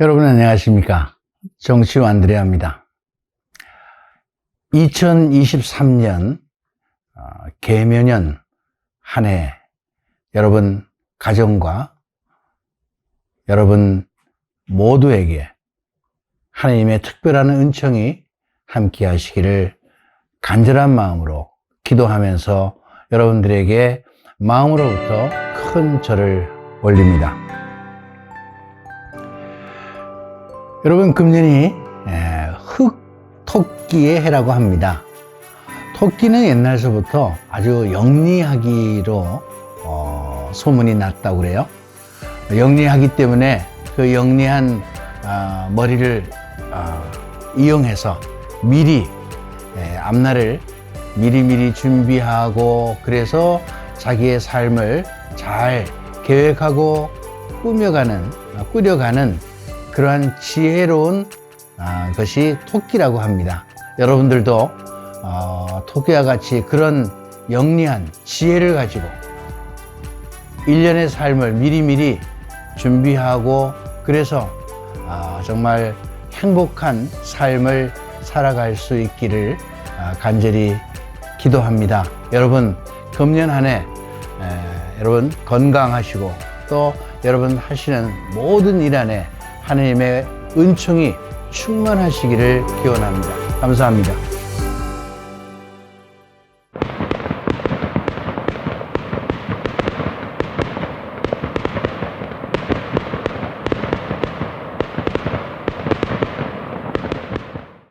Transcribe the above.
여러분 안녕하십니까. 정치우 안드레아입니다. 2023년 어, 개묘년 한해 여러분 가정과 여러분 모두에게 하나님의 특별한 은총이 함께 하시기를 간절한 마음으로 기도하면서 여러분들에게 마음으로부터 큰 절을 올립니다. 여러분 금년이 에, 흑토끼의 해라고 합니다. 토끼는 옛날서부터 아주 영리하기로 어, 소문이 났다고 그래요. 영리하기 때문에 그 영리한 아, 머리를 아, 이용해서 미리 에, 앞날을 미리미리 준비하고 그래서 자기의 삶을 잘 계획하고 꾸며가는 아, 꾸려가는 그러한 지혜로운 아, 것이 토끼라고 합니다. 여러분들도 어, 토끼와 같이 그런 영리한 지혜를 가지고 일련의 삶을 미리미리 준비하고 그래서 아, 정말 행복한 삶을 살아갈 수 있기를 아, 간절히 기도합니다. 여러분 금년 한해 여러분 건강하시고 또 여러분 하시는 모든 일 안에 하나님의 은총이 충만하시기를 기원합니다. 감사합니다.